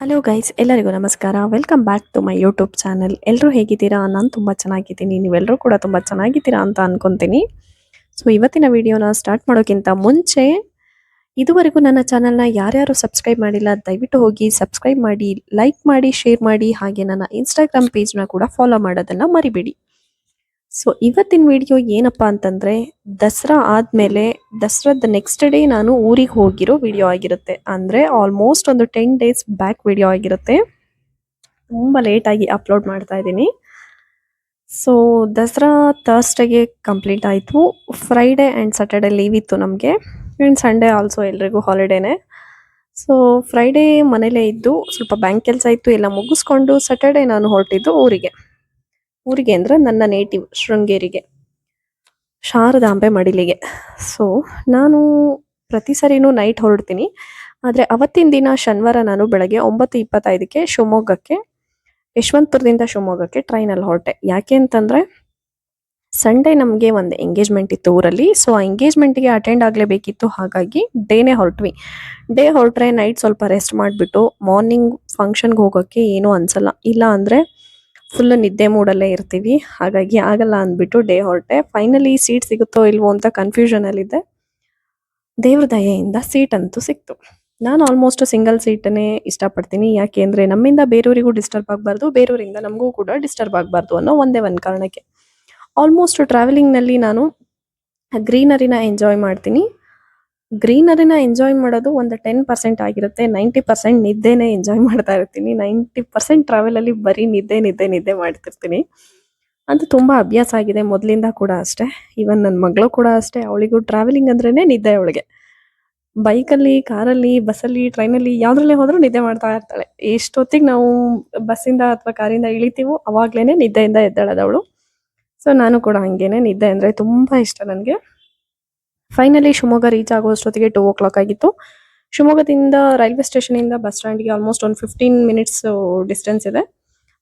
Hello guys ಎಲ್ಲರಿಗೂ ನಮಸ್ಕಾರ. Welcome back to my YouTube channel ಎಲ್ಲರೂ ಹೇಗಿದ್ದೀರಾ? ನಾನು ತುಂಬ ಚೆನ್ನಾಗಿದ್ದೀನಿ. ನೀವೆಲ್ಲರೂ ಕೂಡ ತುಂಬ ಚೆನ್ನಾಗಿದ್ದೀರಾ ಅಂತ ಅನ್ಕೊಂತೀನಿ. ಸೊ ಇವತ್ತಿನ ವಿಡಿಯೋನ ಸ್ಟಾರ್ಟ್ ಮಾಡೋಕ್ಕಿಂತ ಮುಂಚೆ, ಇದುವರೆಗೂ ನನ್ನ ಚಾನಲ್ನ ಯಾರ್ಯಾರು ಸಬ್ಸ್ಕ್ರೈಬ್ ಮಾಡಿಲ್ಲ, ದಯವಿಟ್ಟು ಹೋಗಿ ಸಬ್ಸ್ಕ್ರೈಬ್ ಮಾಡಿ ಲೈಕ್ ಮಾಡಿ ಶೇರ್ ಮಾಡಿ, ಹಾಗೆ ನನ್ನ ಇನ್ಸ್ಟಾಗ್ರಾಮ್ ಪೇಜ್ನ ಕೂಡ ಫಾಲೋ ಮಾಡೋದನ್ನು ಮರಿಬೇಡಿ. ಸೊ ಇವತ್ತಿನ ವಿಡಿಯೋ ಏನಪ್ಪ ಅಂತಂದ್ರೆ, ದಸರಾ ಆದಮೇಲೆ, ದಸರಾದ ನೆಕ್ಸ್ಟ್ ಡೇ ನಾನು ಊರಿಗೆ ಹೋಗಿರೋ ವಿಡಿಯೋ ಆಗಿರುತ್ತೆ. ಅಂದ್ರೆ ಆಲ್ಮೋಸ್ಟ್ ಒಂದು ಟೆನ್ ಡೇಸ್ ಬ್ಯಾಕ್ ವಿಡಿಯೋ ಆಗಿರುತ್ತೆ. ತುಂಬಾ ಲೇಟ್ ಆಗಿ ಅಪ್ಲೋಡ್ ಮಾಡ್ತಾ ಇದ್ದೀನಿ. ಸೊ ದಸರಾ ಥರ್ಸ್ಡೇಗೆ ಕಂಪ್ಲೀಟ್ ಆಯಿತು. ಫ್ರೈಡೇ ಆ್ಯಂಡ್ ಸ್ಯಾಟರ್ಡೆ ಲೀವ್ ಇತ್ತು ನಮಗೆ. ಆ್ಯಂಡ್ ಸಂಡೇ ಆಲ್ಸೋ ಎಲ್ರಿಗೂ ಹಾಲಿಡೇನೆ ಸೊ ಫ್ರೈಡೇ ಮನೇಲೇ ಇದ್ದು, ಸ್ವಲ್ಪ ಬ್ಯಾಂಕ್ ಕೆಲಸ ಇತ್ತು, ಎಲ್ಲ ಮುಗಿಸ್ಕೊಂಡು ಸ್ಯಾಟರ್ಡೆ ನಾನು ಹೊರಟಿದ್ದು ಊರಿಗೆ. ಊರಿಗೆ ಅಂದರೆ ನನ್ನ ನೇಟಿವ್ ಶೃಂಗೇರಿಗೆ, ಶಾರದಾಂಬೆ ಮಡಿಲಿಗೆ. ಸೊ ನಾನು ಪ್ರತಿ ಸರಿನೂ ನೈಟ್ ಹೊರಡ್ತೀನಿ. ಆದರೆ ಅವತ್ತಿನ ದಿನ ಶನಿವಾರ ನಾನು ಬೆಳಗ್ಗೆ ಒಂಬತ್ತು ಇಪ್ಪತ್ತೈದಕ್ಕೆ ಶಿವಮೊಗ್ಗಕ್ಕೆ, ಯಶವಂತಪುರದಿಂದ ಶಿವಮೊಗ್ಗಕ್ಕೆ ಟ್ರೈನಲ್ಲಿ ಹೊರಟೆ. ಯಾಕೆ ಅಂತಂದರೆ ಸಂಡೇ ನಮಗೆ ಒಂದು ಎಂಗೇಜ್ಮೆಂಟ್ ಇತ್ತು ಊರಲ್ಲಿ. ಸೊ ಆ ಎಂಗೇಜ್ಮೆಂಟ್ಗೆ ಅಟೆಂಡ್ ಆಗಲೇಬೇಕಿತ್ತು. ಹಾಗಾಗಿ ಡೇನೇ ಹೊರಟ್ವಿ. ಡೇ ಹೊರಟ್ರೆ ನೈಟ್ ಸ್ವಲ್ಪ ರೆಸ್ಟ್ ಮಾಡಿಬಿಟ್ಟು ಮಾರ್ನಿಂಗ್ ಫಂಕ್ಷನ್ಗೆ ಹೋಗೋಕ್ಕೆ ಏನೂ ಅನಿಸಲ್ಲ. ಇಲ್ಲ ಅಂದರೆ ಫುಲ್ ನಿದ್ದೆ ಮೂಡಲ್ಲೇ ಇರ್ತೀವಿ. ಹಾಗಾಗಿ ಆಗಲ್ಲ ಅಂದ್ಬಿಟ್ಟು ಡೇ ಹೊರಟೆ. ಫೈನಲಿ ಸೀಟ್ ಸಿಗುತ್ತೋ ಇಲ್ವೋ ಅಂತ ಕನ್ಫ್ಯೂಷನ್ ಅಲ್ಲಿದ್ದೆ ದೇವ್ರ ದಯೆಯಿಂದ ಸೀಟ್ ಅಂತೂ ಸಿಕ್ತು. ನಾನು ಆಲ್ಮೋಸ್ಟ್ ಸಿಂಗಲ್ ಸೀಟನ್ನೇ ಇಷ್ಟಪಡ್ತೀನಿ. ಯಾಕೆ ಅಂದರೆ ನಮ್ಮಿಂದ ಬೇರೆಯವರಿಗೂ ಡಿಸ್ಟರ್ಬ್ ಆಗಬಾರ್ದು ಬೇರೆಯವರಿಂದ ನಮಗೂ ಕೂಡ ಡಿಸ್ಟರ್ಬ್ ಆಗಬಾರ್ದು ಅನ್ನೋ ಒಂದೇ ಒಂದು ಕಾರಣಕ್ಕೆ. ಆಲ್ಮೋಸ್ಟ್ ಟ್ರಾವೆಲಿಂಗ್ನಲ್ಲಿ ನಾನು ಗ್ರೀನರಿನ ಎಂಜಾಯ್ ಮಾಡ್ತೀನಿ. ಗ್ರೀನರಿನ ಎಂಜಾಯ್ ಮಾಡೋದು ಒಂದು ಟೆನ್ ಪರ್ಸೆಂಟ್ ಆಗಿರುತ್ತೆ. ನೈಂಟಿ ಪರ್ಸೆಂಟ್ ನಿದ್ದೆನೇ ಎಂಜಾಯ್ ಮಾಡ್ತಾ ಇರ್ತೀನಿ. ನೈಂಟಿ ಪರ್ಸೆಂಟ್ ಟ್ರಾವೆಲಲ್ಲಿ ಬರೀ ನಿದ್ದೆ ನಿದ್ದೆ ನಿದ್ದೆ ಮಾಡ್ತಿರ್ತೀನಿ. ಅದು ತುಂಬ ಅಭ್ಯಾಸ ಆಗಿದೆ ಮೊದಲಿಂದ ಕೂಡ ಅಷ್ಟೇ. ಈವನ್ ನನ್ನ ಮಗಳು ಕೂಡ ಅಷ್ಟೇ. ಅವಳಿಗೂ ಟ್ರಾವೆಲಿಂಗ್ ಅಂದ್ರೇ ನಿದ್ದೆ ಅವಳಿಗೆ. ಬೈಕಲ್ಲಿ, ಕಾರಲ್ಲಿ, ಬಸ್ಸಲ್ಲಿ ಟ್ರೈನಲ್ಲಿ ಯಾವುದ್ರಲ್ಲೇ ಹೋದರೂ ನಿದ್ದೆ ಮಾಡ್ತಾ ಇರ್ತಾಳೆ. ಎಷ್ಟೊತ್ತಿಗೆ ನಾವು ಬಸ್ಸಿಂದ ಅಥವಾ ಕಾರಿಂದ ಇಳಿತೀವೋ ಅವಾಗ್ಲೇ ನಿದ್ದೆಯಿಂದ ಎದ್ದೇಳೋದು ಅವಳು ಸೊ ನಾನು ಕೂಡ ಹಂಗೇನೆ ನಿದ್ದೆ ಅಂದರೆ ತುಂಬ ಇಷ್ಟ ನನಗೆ. ಫೈನಲಿ ಶಿವಮೊಗ್ಗ ರೀಚ್ ಆಗೋ ಅಷ್ಟೊತ್ತಿಗೆ ಟೂ ಓ ಕ್ಲಾಕ್ ಆಗಿತ್ತು ಶಿವಮೊಗ್ಗದಿಂದ ರೈಲ್ವೆ ಸ್ಟೇಷನಿಂದ ಬಸ್ ಸ್ಟ್ಯಾಂಡ್ಗೆ ಆಲ್ಮೋಸ್ಟ್ ಒಂದು ಫಿಫ್ಟೀನ್ ಮಿನಿಟ್ಸ್ ಡಿಸ್ಟೆನ್ಸ್ ಇದೆ.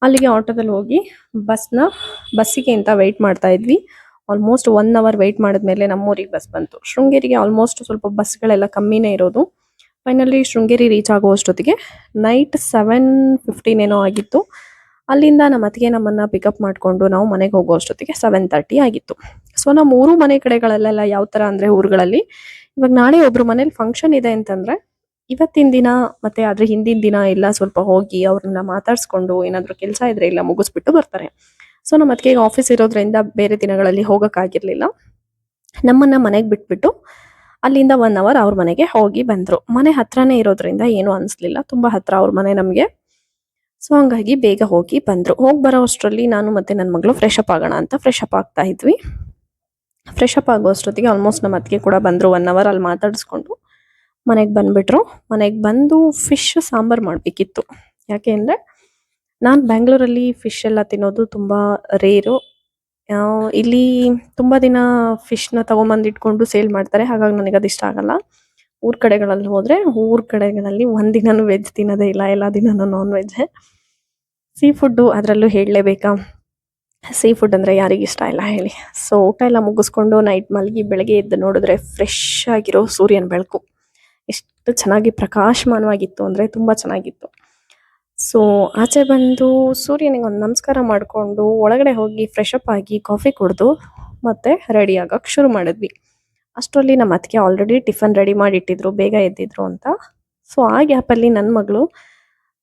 ಅಲ್ಲಿಗೆ ಆಟೋದಲ್ಲಿ ಹೋಗಿ ಬಸ್ನ ಬಸ್ಸಿಗೆ ಅಂತ ವೆಯ್ಟ್ ಮಾಡ್ತಾ ಇದ್ವಿ. ಆಲ್ಮೋಸ್ಟ್ ಒನ್ ಅವರ್ ವೆಯ್ಟ್ ಮಾಡಿದ್ಮೇಲೆ ನಮ್ಮೂರಿಗೆ ಬಸ್ ಬಂತು. ಶೃಂಗೇರಿಗೆ ಆಲ್ಮೋಸ್ಟ್ ಸ್ವಲ್ಪ ಬಸ್ಗಳೆಲ್ಲ ಕಮ್ಮಿನೇ ಇರೋದು. ಫೈನಲಿ ಶೃಂಗೇರಿ ರೀಚ್ ಆಗೋ ಅಷ್ಟೊತ್ತಿಗೆ ನೈಟ್ ಸೆವೆನ್ ಫಿಫ್ಟೀನ್ ಏನೋ ಆಗಿತ್ತು. ಅಲ್ಲಿಂದ ನಮ್ಮ ಅತ್ತಿಗೆ ನಮ್ಮನ್ನ ಪಿಕಪ್ ಮಾಡಿಕೊಂಡು ನಾವು ಮನೆಗೆ ಹೋಗೋ ಅಷ್ಟೊತ್ತಿಗೆ ಸೆವೆನ್ ತರ್ಟಿ ಆಗಿತ್ತು. ಸೊ ನಮ್ಮ ಊರು ಮನೆ ಕಡೆಗಳಲ್ಲೆಲ್ಲ ಯಾವ ತರ ಅಂದ್ರೆ ಊರುಗಳಲ್ಲಿ. ಇವಾಗ ನಾಳೆ ಒಬ್ರು ಮನೇಲಿ ಫಂಕ್ಷನ್ ಇದೆ ಅಂತಂದ್ರೆ ಇವತ್ತಿನ ದಿನ ಮತ್ತೆ ಅದ್ರ ಹಿಂದಿನ ದಿನ ಎಲ್ಲ ಸ್ವಲ್ಪ ಹೋಗಿ ಅವ್ರನ್ನ ಮಾತಾಡ್ಸ್ಕೊಂಡು ಏನಾದ್ರು ಕೆಲಸ ಇದ್ರೆ ಇಲ್ಲ ಮುಗಿಸ್ಬಿಟ್ಟು ಬರ್ತಾರೆ. ಸೊ ನಮ್ಮ ಅದಕ್ಕೆ ಆಫೀಸ್ ಇರೋದ್ರಿಂದ ಬೇರೆ ದಿನಗಳಲ್ಲಿ ಹೋಗಕ್ಕಾಗಿರ್ಲಿಲ್ಲ. ನಮ್ಮನ್ನ ಮನೆಗೆ ಬಿಟ್ಬಿಟ್ಟು ಅಲ್ಲಿಂದ ಒನ್ ಅವರ್ ಅವ್ರ ಮನೆಗೆ ಹೋಗಿ ಬಂದ್ರು. ಮನೆ ಹತ್ರನೇ ಇರೋದ್ರಿಂದ ಏನು ಅನ್ಸ್ಲಿಲ್ಲ. ತುಂಬಾ ಹತ್ರ ಅವ್ರ ಮನೆ ನಮ್ಗೆ. ಸೊ ಹಂಗಾಗಿ ಬೇಗ ಹೋಗಿ ಬಂದ್ರು. ಹೋಗಿ ಬರೋ ಅಷ್ಟರಲ್ಲಿ ನಾನು ಮತ್ತೆ ನನ್ನ ಮಗಳು ಫ್ರೆಶ್ ಅಪ್ ಆಗೋಣ ಅಂತ ಫ್ರೆಶ್ ಅಪ್ ಆಗ್ತಾ ಇದ್ವಿ. ಫ್ರೆಶ್ ಅಪ್ ಆಗೋ ಅಷ್ಟೊತ್ತಿಗೆ ಆಲ್ಮೋಸ್ಟ್ ನಮ್ಮ ಅತ್ತಿಗೆ ಕೂಡ ಬಂದರು ಒನ್ ಅವರ್ ಅಲ್ಲಿ ಮಾತಾಡಿಸ್ಕೊಂಡು. ಮನೆಗೆ ಬಂದ್ಬಿಟ್ರು. ಮನೆಗೆ ಬಂದು ಫಿಶ್ ಸಾಂಬಾರ್ ಮಾಡಬೇಕಿತ್ತು. ಯಾಕೆ ಅಂದರೆ ನಾನು ಬ್ಯಾಂಗ್ಳೂರಲ್ಲಿ ಫಿಶ್ ಎಲ್ಲ ತಿನ್ನೋದು ತುಂಬಾ ರೇರು ಇಲ್ಲಿ ತುಂಬಾ ದಿನ ಫಿಶ್ನ ತೊಗೊಂಬಂದು ಇಟ್ಕೊಂಡು ಸೇಲ್ ಮಾಡ್ತಾರೆ. ಹಾಗಾಗಿ ನನಗೆ ಅದು ಇಷ್ಟ ಆಗಲ್ಲ. ಊರ್ ಕಡೆಗಳಲ್ಲಿ ಹೋದ್ರೆ ಊರ್ ಕಡೆಗಳಲ್ಲಿ ಒಂದಿನೂ ವೆಜ್ ತಿನ್ನೋದೇ ಇಲ್ಲ. ಎಲ್ಲ ದಿನನೂ ನಾನ್ ವೆಜ್ ಸೀ ಫುಡ್ಡು ಅದರಲ್ಲೂ ಹೇಳಲೇಬೇಕಾ? ಸೀ ಫುಡ್ ಅಂದರೆ ಯಾರಿಗೆ ಇಷ್ಟ ಇಲ್ಲ ಹೇಳಿ. ಸೊ ಊಟ ಎಲ್ಲ ಮುಗಿಸ್ಕೊಂಡು ನೈಟ್ ಮಲಗಿ ಬೆಳಗ್ಗೆ ಎದ್ದು ನೋಡಿದ್ರೆ ಫ್ರೆಶ್ ಆಗಿರೋ ಸೂರ್ಯನ ಬೆಳಕು. ಎಷ್ಟು ಚೆನ್ನಾಗಿ ಪ್ರಕಾಶಮಾನವಾಗಿತ್ತು ಅಂದರೆ ತುಂಬ ಚೆನ್ನಾಗಿತ್ತು. ಸೊ ಆಚೆ ಬಂದು ಸೂರ್ಯನಿಗೆ ಒಂದು ನಮಸ್ಕಾರ ಮಾಡಿಕೊಂಡು ಒಳಗಡೆ ಹೋಗಿ ಫ್ರೆಶ್ ಅಪ್ ಆಗಿ ಕಾಫಿ ಕುಡಿದು ಮತ್ತೆ ರೆಡಿ ಆಗೋಕ್ಕೆ ಶುರು ಮಾಡಿದ್ವಿ. ಅಷ್ಟರಲ್ಲಿ ನಮ್ಮ ಅತ್ತಿಗೆ ಆಲ್ರೆಡಿ ಟಿಫನ್ ರೆಡಿ ಮಾಡಿ ಇಟ್ಟಿದ್ರು ಬೇಗ ಎದ್ದಿದ್ರು ಅಂತ. ಸೊ ಆ ಗ್ಯಾಪಲ್ಲಿ ನನ್ನ ಮಗಳು